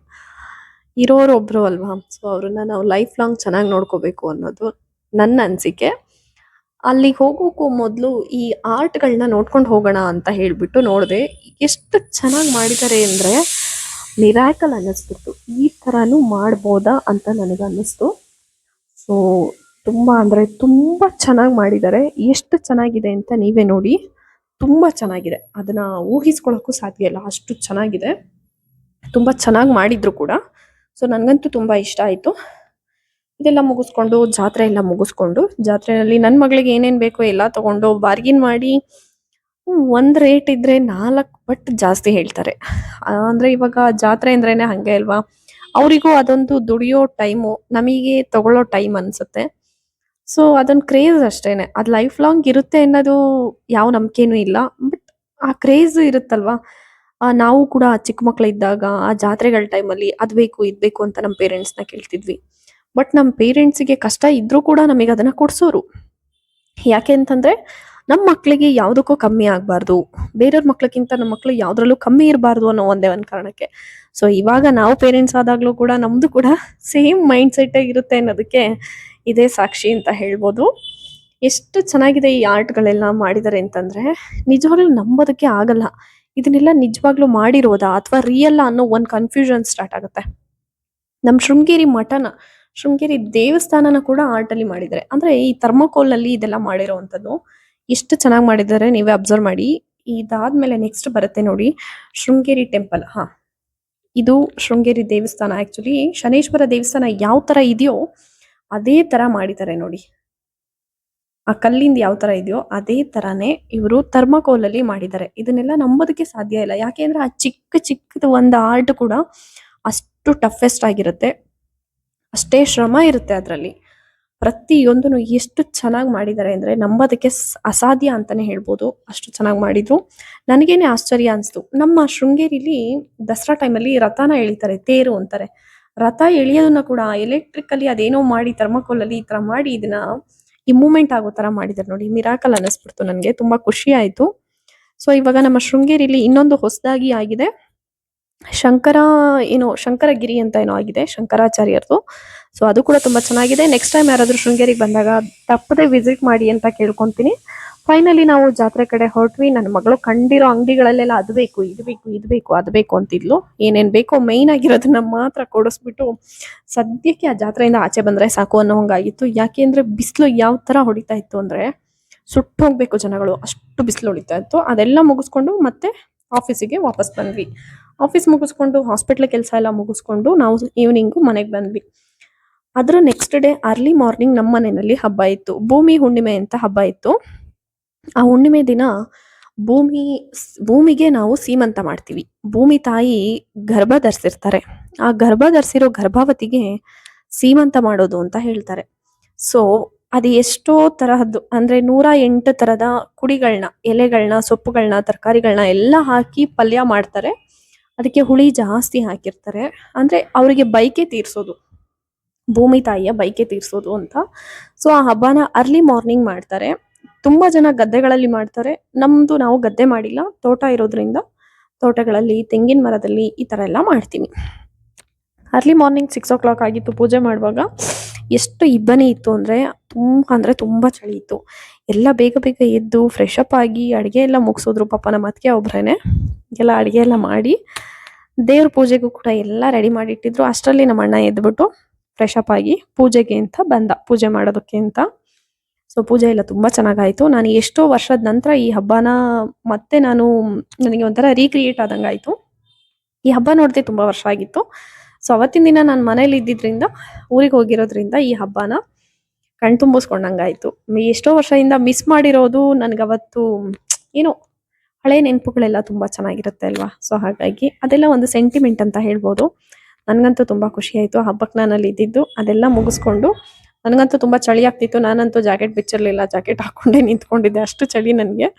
ಇರೋರು ಒಬ್ರು ಅಲ್ವಾ? ಸೊ ಅವ್ರನ್ನ ನಾವು ಲೈಫ್ ಲಾಂಗ್ ಚೆನ್ನಾಗಿ ನೋಡ್ಕೋಬೇಕು ಅನ್ನೋದು ನನ್ನ ಅನಿಸಿಕೆ. ಅಲ್ಲಿಗೆ ಹೋಗೋಕ್ಕೂ ಮೊದಲು ಈ ಆರ್ಟ್ಗಳನ್ನ ನೋಡ್ಕೊಂಡು ಹೋಗೋಣ ಅಂತ ಹೇಳಿಬಿಟ್ಟು ನೋಡಿದೆ. ಎಷ್ಟು ಚೆನ್ನಾಗಿ ಮಾಡಿದ್ದಾರೆ ಅಂದ್ರೆ ಮಿರಾಕಲ್ ಅನ್ನಿಸ್ಬಿಡ್ತು. ಈ ಥರನೂ ಮಾಡ್ಬೋದಾ ಅಂತ ನನಗೆ ಅನ್ನಿಸ್ತು. ಸೊ ತುಂಬ ಅಂದರೆ ತುಂಬ ಚೆನ್ನಾಗಿ ಮಾಡಿದ್ದಾರೆ ಎಷ್ಟು ಚೆನ್ನಾಗಿದೆ ಅಂತ ನೀವೇ ನೋಡಿ. ತುಂಬ ಚೆನ್ನಾಗಿದೆ. ಅದನ್ನು ಊಹಿಸ್ಕೊಳ್ಳೋಕ್ಕೂ ಸಾಧ್ಯ ಇಲ್ಲ. ಅಷ್ಟು ಚೆನ್ನಾಗಿದೆ. ತುಂಬ ಚೆನ್ನಾಗಿ ಮಾಡಿದ್ರು ಕೂಡ. ಸೊ ನನಗಂತೂ ತುಂಬ ಇಷ್ಟ ಆಯಿತು. ಇದೆಲ್ಲ ಮುಗಿಸ್ಕೊಂಡು, ಜಾತ್ರೆ ಎಲ್ಲ ಮುಗಿಸ್ಕೊಂಡು, ಜಾತ್ರೆಯಲ್ಲಿ ನನ್ನ ಮಗಳಿಗೆ ಏನೇನು ಬೇಕೋ ಎಲ್ಲ ತೊಗೊಂಡು ಬಾರ್ಗಿನ್ ಮಾಡಿ ಒಂದ್ ರೇಟ್ ಇದ್ರೆ ನಾಲ್ಕು ಪಟ್ಟು ಜಾಸ್ತಿ ಹೇಳ್ತಾರೆ. ಅಂದ್ರೆ ಇವಾಗ ಜಾತ್ರೆ ಅಂದ್ರೇನೆ ಹಂಗೆ ಅಲ್ವಾ? ಅವರಿಗೂ ಅದೊಂದು ದುಡಿಯೋ ಟೈಮು ನಮಗೆ ತಗೊಳ್ಳೋ ಟೈಮ್ ಅನ್ಸುತ್ತೆ. ಸೊ ಅದೊಂದು ಕ್ರೇಜ್ ಅಷ್ಟೇನೆ. ಅದು ಲೈಫ್ ಲಾಂಗ್ ಇರುತ್ತೆ ಅನ್ನೋದು ಯಾವ ನಂಬಿಕೆನೂ ಇಲ್ಲ. ಬಟ್ ಆ ಕ್ರೇಜ್ ಇರುತ್ತಲ್ವಾ? ನಾವು ಕೂಡ ಚಿಕ್ಕ ಮಕ್ಳಿದ್ದಾಗ, ಆ ಜಾತ್ರೆಗಳ ಟೈಮಲ್ಲಿ ಅದು ಬೇಕು, ಇದು ಬೇಕು ಅಂತ ನಮ್ಮ ಪೇರೆಂಟ್ಸ್ನ ಕೇಳ್ತಿದ್ವಿ. ಬಟ್ ನಮ್ಮ ಪೇರೆಂಟ್ಸಿಗೆ ಕಷ್ಟ ಇದ್ರೂ ಕೂಡ ನಮಗೆ ಅದನ್ನ ಕೊಡ್ಸೋರು. ಯಾಕೆ ಅಂತಂದ್ರೆ ನಮ್ಮ ಮಕ್ಕಳಿಗೆ ಯಾವುದಕ್ಕೂ ಕಮ್ಮಿ ಆಗಬಾರ್ದು. ಬೇರೆಯವ್ರ ಮಕ್ಳಿಗಿಂತ ನಮ್ಮ ಮಕ್ಳು ಯಾವ್ದ್ರಲ್ಲೂ ಕಮ್ಮಿ ಇರಬಾರ್ದು ಅನ್ನೋ ಒಂದೇ ಒಂದು ಕಾರಣಕ್ಕೆ. ಸೊ ಇವಾಗ ನಾವು ಪೇರೆಂಟ್ಸ್ ಆದಾಗ್ಲೂ ಕೂಡ ನಮ್ದು ಕೂಡ ಸೇಮ್ ಮೈಂಡ್ ಸೆಟ್ ಇರುತ್ತೆ ಅನ್ನೋದಕ್ಕೆ ಇದೇ ಸಾಕ್ಷಿ ಅಂತ ಹೇಳ್ಬೋದು. ಎಷ್ಟು ಚೆನ್ನಾಗಿದೆ ಈ ಆರ್ಟ್ಗಳೆಲ್ಲ ಮಾಡಿದ್ದಾರೆ ಅಂತಂದ್ರೆ, ನಿಜವಾಗ್ಲೂ ನಂಬೋದಕ್ಕೆ ಆಗಲ್ಲ. ಇದನ್ನೆಲ್ಲ ನಿಜವಾಗ್ಲೂ ಮಾಡಿರೋದಾ ಅಥವಾ ರಿಯಲ್ ಅನ್ನೋ ಒಂದು ಕನ್ಫ್ಯೂಷನ್ ಸ್ಟಾರ್ಟ್ ಆಗುತ್ತೆ. ನಮ್ಮ ಶೃಂಗೇರಿ ಮಠನ, ಶೃಂಗೇರಿ ದೇವಸ್ಥಾನನ ಕೂಡ ಆರ್ಟಲ್ಲಿ ಮಾಡಿದ್ದಾರೆ ಅಂದ್ರೆ ಈ ಥರ್ಮೋಕೋಲ್ ಅಲ್ಲಿ ಇದೆಲ್ಲ ಮಾಡಿರೋವಂಥದ್ದು. ಎಷ್ಟು ಚೆನ್ನಾಗಿ ಮಾಡಿದ್ದಾರೆ, ನೀವೇ ಅಬ್ಸರ್ವ್ ಮಾಡಿ. ಇದಾದ್ಮೇಲೆ ನೆಕ್ಸ್ಟ್ ಬರುತ್ತೆ ನೋಡಿ, ಶೃಂಗೇರಿ ಟೆಂಪಲ್ ಹಾ. ಇದು ಶೃಂಗೇರಿ ದೇವಸ್ಥಾನ ಆಕ್ಚುಲಿ ಶನೇಶ್ವರ ದೇವಸ್ಥಾನ ಯಾವ ತರ ಇದೆಯೋ, ಅದೇ ತರ ಮಾಡಿದ್ದಾರೆ ನೋಡಿ. ಆ ಕಲ್ಲಿಂದ ಯಾವ ತರ ಇದೆಯೋ, ಅದೇ ತರಾನೇ ಇವರು ಥರ್ಮಾಕೋಲ್ ಅಲ್ಲಿ ಮಾಡಿದ್ದಾರೆ. ಇದನ್ನೆಲ್ಲ ನಂಬೋದಕ್ಕೆ ಸಾಧ್ಯ ಇಲ್ಲ. ಯಾಕೆ ಅಂದ್ರೆ ಆ ಚಿಕ್ಕ ಚಿಕ್ಕದು ಒಂದು ಆರ್ಟ್ ಕೂಡ ಅಷ್ಟು ಟಫೆಸ್ಟ್ ಆಗಿರುತ್ತೆ. ಅಷ್ಟೇ ಶ್ರಮ ಇರುತ್ತೆ ಅದರಲ್ಲಿ. ಪ್ರತಿಯೊಂದನ್ನು ಎಷ್ಟು ಚೆನ್ನಾಗಿ ಮಾಡಿದ್ದಾರೆ ಅಂದ್ರೆ ನಂಬೋದಕ್ಕೆ ಅಸಾಧ್ಯ ಅಂತಾನೆ ಹೇಳ್ಬೋದು. ಅಷ್ಟು ಚೆನ್ನಾಗಿ ಮಾಡಿದ್ರು. ನನಗೇನೆ ಆಶ್ಚರ್ಯ ಅನಿಸ್ತು. ನಮ್ಮ ಶೃಂಗೇರಿಲಿ ದಸರಾ ಟೈಮಲ್ಲಿ ರಥನ ಎಳಿತಾರೆ, ತೇರು ಅಂತಾರೆ. ರಥ ಎಳಿಯೋದನ್ನ ಕೂಡ ಎಲೆಕ್ಟ್ರಿಕಲಿ ಅದೇನೋ ಮಾಡಿ, ಥರ್ಮಕೋಲಲ್ಲಿ ಈ ಥರ ಮಾಡಿ ಇದನ್ನ ಈ ಮೂಮೆಂಟ್ ಆಗೋ ಥರ ಮಾಡಿದ್ದಾರೆ ನೋಡಿ. ಮಿರಾಕಲ್ ಅನ್ನಿಸ್ಬಿಡ್ತು ನನಗೆ. ತುಂಬಾ ಖುಷಿ ಆಯ್ತು. ಸೊ, ಇವಾಗ ನಮ್ಮ ಶೃಂಗೇರಿಲಿ ಇನ್ನೊಂದು ಹೊಸದಾಗಿ ಆಗಿದೆ. ಶಂಕರ, ಏನೋ ಶಂಕರಗಿರಿ ಅಂತ ಏನೋ ಆಗಿದೆ, ಶಂಕರಾಚಾರ್ಯರದು. ಸೊ ಅದು ಕೂಡ ತುಂಬಾ ಚೆನ್ನಾಗಿದೆ. ನೆಕ್ಸ್ಟ್ ಟೈಮ್ ಯಾರಾದರೂ ಶೃಂಗೇರಿಗೆ ಬಂದಾಗ ತಪ್ಪದೆ ವಿಸಿಟ್ ಮಾಡಿ ಅಂತ ಕೇಳ್ಕೊತೀನಿ. ಫೈನಲಿ ನಾವು ಜಾತ್ರೆ ಕಡೆ ಹೊರಟ್ವಿ. ನನ್ನ ಮಗಳು ಕಂಡಿರೋ ಅಂಗಡಿಗಳಲ್ಲೆಲ್ಲ ಅದು ಬೇಕು, ಇದು ಬೇಕು ಇದು ಬೇಕು, ಅದು ಬೇಕು ಅಂತಿದ್ಲು. ಏನೇನು ಬೇಕೋ ಮೈನ್ ಆಗಿರೋದನ್ನ ಮಾತ್ರ ಕೊಡಿಸ್ಬಿಟ್ಟು ಸದ್ಯಕ್ಕೆ ಆ ಜಾತ್ರೆಯಿಂದ ಆಚೆ ಬಂದರೆ ಸಾಕು ಅನ್ನೋ ಹಂಗಾಗಿತ್ತು. ಯಾಕೆ ಅಂದರೆ ಬಿಸಿಲು ಯಾವ ಥರ ಹೊಡಿತಾ ಇತ್ತು ಅಂದರೆ ಸುಟ್ಟು ಹೋಗಬೇಕು ಜನಗಳು. ಅಷ್ಟು ಬಿಸಿಲು ಹೊಡಿತಾ ಇತ್ತು. ಅದೆಲ್ಲ ಮುಗಿಸ್ಕೊಂಡು ಮತ್ತೆ ಆಫೀಸಿಗೆ ವಾಪಸ್ ಬಂದ್ವಿ. ಆಫೀಸ್ ಮುಗಿಸ್ಕೊಂಡು ಹಾಸ್ಪಿಟ್ಲ್ ಕೆಲಸ ಎಲ್ಲ ಮುಗಿಸ್ಕೊಂಡು ನಾವು ಈವ್ನಿಂಗು ಮನೆಗೆ ಬಂದ್ವಿ. ಅದರ ನೆಕ್ಸ್ಟ್ ಡೇ ಅರ್ಲಿ ಮಾರ್ನಿಂಗ್ ನಮ್ಮ ಮನೆಯಲ್ಲಿ ಹಬ್ಬ ಇತ್ತು. ಭೂಮಿ ಹುಣ್ಣಿಮೆ ಅಂತ ಹಬ್ಬ ಇತ್ತು. ಆ ಹುಣ್ಣಿಮೆ ದಿನ ಭೂಮಿ ಭೂಮಿಗೆ ನಾವು ಸೀಮಂತ ಮಾಡ್ತೀವಿ. ಭೂಮಿ ತಾಯಿ ಗರ್ಭ ಧರಿಸಿರ್ತಾರೆ ಆ ಗರ್ಭ ಧರಿಸಿರೋ ಗರ್ಭಾವತಿಗೆ ಸೀಮಂತ ಮಾಡೋದು ಅಂತ ಹೇಳ್ತಾರೆ. ಸೊ ಅದು ಎಷ್ಟೋ ತರಹದ್ದು, ಅಂದ್ರೆ ನೂರ ಎಂಟು ತರದ ಕುಡಿಗಳನ್ನ ಎಲೆಗಳನ್ನ ಸೊಪ್ಪುಗಳನ್ನ ತರಕಾರಿಗಳನ್ನ ಎಲ್ಲ ಹಾಕಿ ಪಲ್ಯ ಮಾಡ್ತಾರೆ. ಅದಕ್ಕೆ ಹುಳಿ ಜಾಸ್ತಿ ಹಾಕಿರ್ತಾರೆ. ಅಂದ್ರೆ ಅವರಿಗೆ ಬೈಕೆ ತೀರಿಸೋದು. ಭೂಮಿ ತಾಯಿಯ ಬೈಕೆ ತೀರಿಸೋದು ಅಂತ. ಸೊ ಆ ಹಬ್ಬನ ಅರ್ಲಿ ಮಾರ್ನಿಂಗ್ ಮಾಡ್ತಾರೆ. ತುಂಬಾ ಜನ ಗದ್ದೆಗಳಲ್ಲಿ ಮಾಡ್ತಾರೆ. ನಮ್ದು ನಾವು ಗದ್ದೆ ಮಾಡಿಲ್ಲ. ತೋಟ ಇರೋದ್ರಿಂದ ತೋಟಗಳಲ್ಲಿ, ತೆಂಗಿನ ಮರದಲ್ಲಿ ಈ ತರ ಎಲ್ಲ ಮಾಡ್ತೀವಿ. Early morning six o'clock ಆಗಿತ್ತು ಪೂಜೆ ಮಾಡುವಾಗ. ಎಷ್ಟು ಇಬ್ಬನಿ ಇತ್ತು ಅಂದರೆ ತುಂಬ ಅಂದರೆ ತುಂಬ ಚಳಿ ಇತ್ತು. ಎಲ್ಲ ಬೇಗ ಬೇಗ ಎದ್ದು ಫ್ರೆಶ್ ಅಪ್ ಆಗಿ ಅಡುಗೆ ಎಲ್ಲ ಮುಗಿಸೋದ್ರು ಪಾಪ ನಮ್ಮ ಅತ್ತಿಗೆ ಒಬ್ಬರೇ ಎಲ್ಲ ಅಡುಗೆ ಎಲ್ಲ ಮಾಡಿ ದೇವ್ರ ಪೂಜೆಗೂ ಕೂಡ ಎಲ್ಲ ರೆಡಿ ಮಾಡಿಟ್ಟಿದ್ರು ಅಷ್ಟರಲ್ಲಿ ನಮ್ಮ ಅಣ್ಣ ಎದ್ದುಬಿಟ್ಟು ಫ್ರೆಶ್ ಅಪ್ ಆಗಿ ಪೂಜೆಗೆ ಅಂತ ಬಂದ, ಪೂಜೆ ಮಾಡೋದಕ್ಕೆ ಅಂತ. ಸೊ ಪೂಜೆ ಎಲ್ಲ ತುಂಬ ಚೆನ್ನಾಗಾಯಿತು. ನಾನು ಎಷ್ಟೋ ವರ್ಷದ ನಂತರ ಈ ಹಬ್ಬನ ಮತ್ತೆ ನಾನು ನನಗೆ ಒಂಥರ ರೀಕ್ರಿಯೇಟ್ ಆದಂಗಾಯಿತು. ಈ ಹಬ್ಬ ನೋಡದೆ ತುಂಬ ವರ್ಷ ಆಗಿತ್ತು. ಸೊ ಅವತ್ತಿನ ದಿನ ನಾನು ಮನೇಲಿ ಇದ್ದಿದ್ರಿಂದ ಊರಿಗೆ ಹೋಗಿರೋದ್ರಿಂದ ಈ ಹಬ್ಬನ ಕಣ್ತುಂಬಿಸ್ಕೊಂಡಂಗಾಯ್ತು ಎಷ್ಟೋ ವರ್ಷದಿಂದ ಮಿಸ್ ಮಾಡಿರೋದು ನನಗೆ ಅವತ್ತು ಏನೋ ಹಳೆ ನೆನಪುಗಳೆಲ್ಲ ತುಂಬ ಚೆನ್ನಾಗಿರುತ್ತೆ ಅಲ್ವಾ? ಸೊ ಹಾಗಾಗಿ ಅದೆಲ್ಲ ಒಂದು ಸೆಂಟಿಮೆಂಟ್ ಅಂತ ಹೇಳ್ಬೋದು. ನನಗಂತೂ ತುಂಬ ಖುಷಿಯಾಯಿತು. ಹಬ್ಬಕ್ಕೆ ನಾನು ಅಲ್ಲಿ ಇದ್ದಿದ್ದು ಅದೆಲ್ಲ ಮುಗಿಸ್ಕೊಂಡು ನನಗಂತೂ ತುಂಬ ಚಳಿ ಆಗ್ತಿತ್ತು. ನಾನಂತೂ ಜಾಕೆಟ್ ಬಿಚ್ಚಿರಲಿಲ್ಲ. ಜಾಕೆಟ್ ಹಾಕ್ಕೊಂಡೇ ನಿಂತ್ಕೊಂಡಿದ್ದೆ. ಅಷ್ಟು ಚಳಿ ನನಗೆ.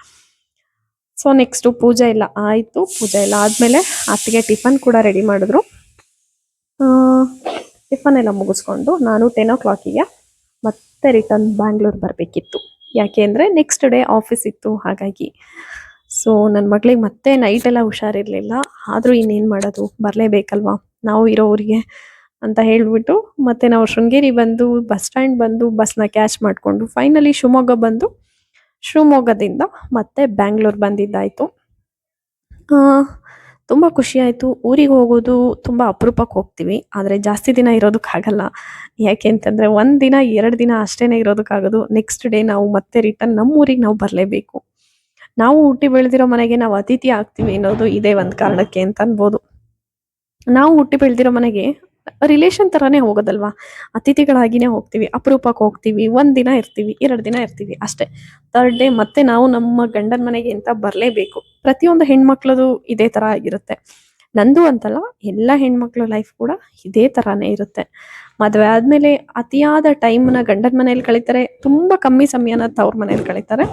ಸೊ ನೆಕ್ಸ್ಟು ಪೂಜೆ ಎಲ್ಲ ಆಯಿತು. ಪೂಜೆ ಎಲ್ಲ ಆದಮೇಲೆ ಅತ್ತಿಗೆ ಟಿಫನ್ ಕೂಡ ರೆಡಿ ಮಾಡಿದ್ರು. ಟಿಫನ್ ಎಲ್ಲ ಮುಗಿಸ್ಕೊಂಡು ನಾನು ಟೆನ್ ಓ ಕ್ಲಾಕಿಗೆ ಮತ್ತೆ ರಿಟರ್ನ್ ಬ್ಯಾಂಗ್ಳೂರ್ ಬರಬೇಕಿತ್ತು. ಯಾಕೆ ಅಂದರೆ ನೆಕ್ಸ್ಟ್ ಡೇ ಆಫೀಸ್ ಇತ್ತು, ಹಾಗಾಗಿ. ಸೊ ನನ್ನ ಮಗಳಿಗೆ ಮತ್ತೆ ನೈಟೆಲ್ಲ ಹುಷಾರಿರಲಿಲ್ಲ. ಆದರೂ ಇನ್ನೇನು ಮಾಡೋದು? ಬರಲೇಬೇಕಲ್ವಾ? ನಾವು ಇರೋ ಊರಿಗೆ ಅಂತ ಹೇಳಿಬಿಟ್ಟು ಮತ್ತೆ ನಾವು ಶೃಂಗೇರಿ ಬಂದು ಬಸ್ ಸ್ಟ್ಯಾಂಡ್ ಬಂದು ಬಸ್ನ ಕ್ಯಾಚ್ ಮಾಡಿಕೊಂಡು ಫೈನಲಿ ಶಿವಮೊಗ್ಗ ಬಂದು ಶಿವಮೊಗ್ಗದಿಂದ ಮತ್ತೆ ಬ್ಯಾಂಗ್ಳೂರ್ ಬಂದಿದ್ದಾಯಿತು. ತುಂಬಾ ಖುಷಿ ಆಯ್ತು. ಊರಿಗೆ ಹೋಗೋದು ತುಂಬ ಅಪರೂಪಕ್ಕೆ ಹೋಗ್ತೀವಿ. ಆದರೆ ಜಾಸ್ತಿ ದಿನ ಇರೋದಕ್ಕಾಗಲ್ಲ ಯಾಕೆ ಅಂತಂದರೆ ಒಂದು ದಿನ, ಎರಡು ದಿನ ಅಷ್ಟೇನೆ ಇರೋದಕ್ಕಾಗೋದು ನೆಕ್ಸ್ಟ್ ಡೇ ನಾವು ಮತ್ತೆ ರಿಟರ್ನ್ ನಮ್ಮ ಊರಿಗೆ ನಾವು ಬರಲೇಬೇಕು. ನಾವು ಹುಟ್ಟಿ ಬೆಳೆದಿರೋ ಮನೆಗೆ ನಾವು ಅತಿಥಿ ಆಗ್ತೀವಿ ಅನ್ನೋದು ಇದೇ ಒಂದು ಕಾರಣಕ್ಕೆ ಅಂತ ಅನ್ಬೋದು. ನಾವು ಹುಟ್ಟಿ ಬೆಳೆದಿರೋ ಮನೆಗೆ ರಿಲೇಷನ್ ತರಾನೇ ಹೋಗೋದಲ್ವಾ? ಅತಿಥಿಗಳಾಗಿನೇ ಹೋಗ್ತೀವಿ, ಅಪರೂಪಕ್ಕೆ ಹೋಗ್ತೀವಿ, ಒಂದ್ ದಿನ ಇರ್ತೀವಿ, ಎರಡ್ ದಿನ ಇರ್ತೀವಿ ಅಷ್ಟೇ. ಥರ್ಡ್ ಡೇ ಮತ್ತೆ ನಾವು ನಮ್ಮ ಗಂಡನ ಮನೆಗೆ ಅಂತ ಬರಲೇಬೇಕು? ಪ್ರತಿಯೊಂದು ಹೆಣ್ಮಕ್ಳದು ಇದೇ ತರ ಆಗಿರುತ್ತೆ. ನಂದು ಅಂತಲ್ಲ, ಎಲ್ಲ ಹೆಣ್ಮಕ್ಳ ಲೈಫ್ ಕೂಡ ಇದೇ ತರಾನೇ ಇರುತ್ತೆ. ಮದ್ವೆ ಆದ್ಮೇಲೆ ಅತಿಯಾದ ಟೈಮ್ನ ಗಂಡನ ಮನೇಲಿ ಕಳೀತಾರೆ, ತುಂಬಾ ಕಮ್ಮಿ ಸಮಯನ ತವ್ರ ಮನೇಲಿ ಕಳೀತಾರೆ.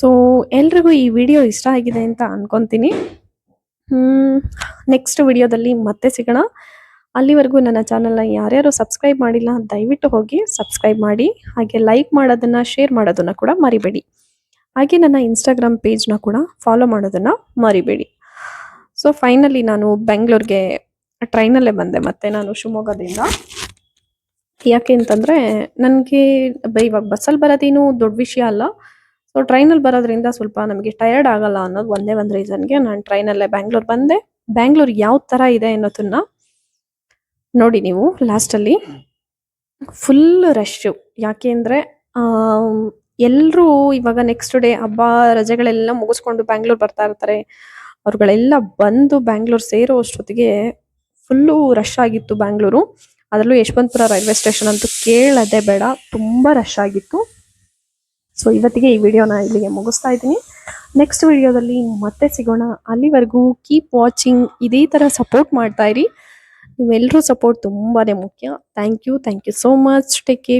ಸೊ ಎಲ್ರಿಗೂ ಈ ವಿಡಿಯೋ ಇಷ್ಟ ಆಗಿದೆ ಅಂತ ಅನ್ಕೊಂತೀನಿ. ಹ್ಮ್ ನೆಕ್ಸ್ಟ್ ವಿಡಿಯೋದಲ್ಲಿ ಮತ್ತೆ ಸಿಗೋಣ. ಅಲ್ಲಿವರೆಗೂ ನನ್ನ ಚಾನಲ್ನ ಯಾರ್ಯಾರು ಸಬ್ಸ್ಕ್ರೈಬ್ ಮಾಡಿಲ್ಲ, ದಯವಿಟ್ಟು ಹೋಗಿ ಸಬ್ಸ್ಕ್ರೈಬ್ ಮಾಡಿ, ಹಾಗೆ ಲೈಕ್ ಮಾಡೋದನ್ನು, ಶೇರ್ ಮಾಡೋದನ್ನು ಕೂಡ ಮರಿಬೇಡಿ. ಹಾಗೆ ನನ್ನ ಇನ್ಸ್ಟಾಗ್ರಾಮ್ ಪೇಜ್ನ ಕೂಡ ಫಾಲೋ ಮಾಡೋದನ್ನು ಮರಿಬೇಡಿ. ಸೊ ಫೈನಲಿ ನಾನು ಬೆಂಗಳೂರಿಗೆ ಟ್ರೈನಲ್ಲೇ ಬಂದೆ, ಮತ್ತೆ ನಾನು ಶಿವಮೊಗ್ಗದಿಂದ. ಯಾಕೆ ಅಂತಂದರೆ, ನನಗೆ ಇವಾಗ ಬಸ್ಸಲ್ಲಿ ಬರೋದೇನು ದೊಡ್ಡ ವಿಷಯ ಅಲ್ಲ. ಸೊ ಟ್ರೈನಲ್ಲಿ ಬರೋದ್ರಿಂದ ಸ್ವಲ್ಪ ನಮಗೆ ಟಯರ್ಡ್ ಆಗಲ್ಲ ಅನ್ನೋದು ಒಂದೇ ಒಂದು ರೀಸನ್ಗೆ ನಾನು ಟ್ರೈನಲ್ಲೇ ಬ್ಯಾಂಗ್ಳೂರ್ ಬಂದೆ. ಬ್ಯಾಂಗ್ಳೂರ್ ಯಾವ ಥರ ಇದೆ ಅನ್ನೋದನ್ನ ನೋಡಿ ನೀವು ಲಾಸ್ಟಲ್ಲಿ ಫುಲ್ ರಶ್ ಯಾಕೆ ಅಂದರೆ ಎಲ್ಲರೂ ಇವಾಗ ನೆಕ್ಸ್ಟ್ ಡೇ ಹಬ್ಬ, ರಜೆಗಳೆಲ್ಲ ಮುಗಿಸ್ಕೊಂಡು ಬ್ಯಾಂಗ್ಳೂರ್ ಬರ್ತಾ ಇರ್ತಾರೆ. ಅವ್ರುಗಳೆಲ್ಲ ಬಂದು ಬ್ಯಾಂಗ್ಳೂರ್ ಸೇರೋ ಅಷ್ಟೊತ್ತಿಗೆ ಫುಲ್ಲು ರಶ್ ಆಗಿತ್ತು ಬ್ಯಾಂಗ್ಳೂರು ಅದರಲ್ಲೂ ಯಶವಂತಪುರ ರೈಲ್ವೆ ಸ್ಟೇಷನ್ ಅಂತೂ ಕೇಳದೆ ಬೇಡ, ತುಂಬ ರಶ್ ಆಗಿತ್ತು. ಸೊ ಇವತ್ತಿಗೆ ಈ ವಿಡಿಯೋನ ಇಲ್ಲಿಗೆ ಮುಗಿಸ್ತಾ ಇದ್ದೀನಿ. ನೆಕ್ಸ್ಟ್ ವಿಡಿಯೋದಲ್ಲಿ ಮತ್ತೆ ಸಿಗೋಣ. ಅಲ್ಲಿವರೆಗೂ ಕೀಪ್ ವಾಚಿಂಗ್ ಇದೇ ಥರ ಸಪೋರ್ಟ್ ಮಾಡ್ತಾ ಇರಿ. ನೀವೆಲ್ಲರೂ ಸಪೋರ್ಟ್ ತುಂಬಾನೇ ಮುಖ್ಯ thank you thank you so much take care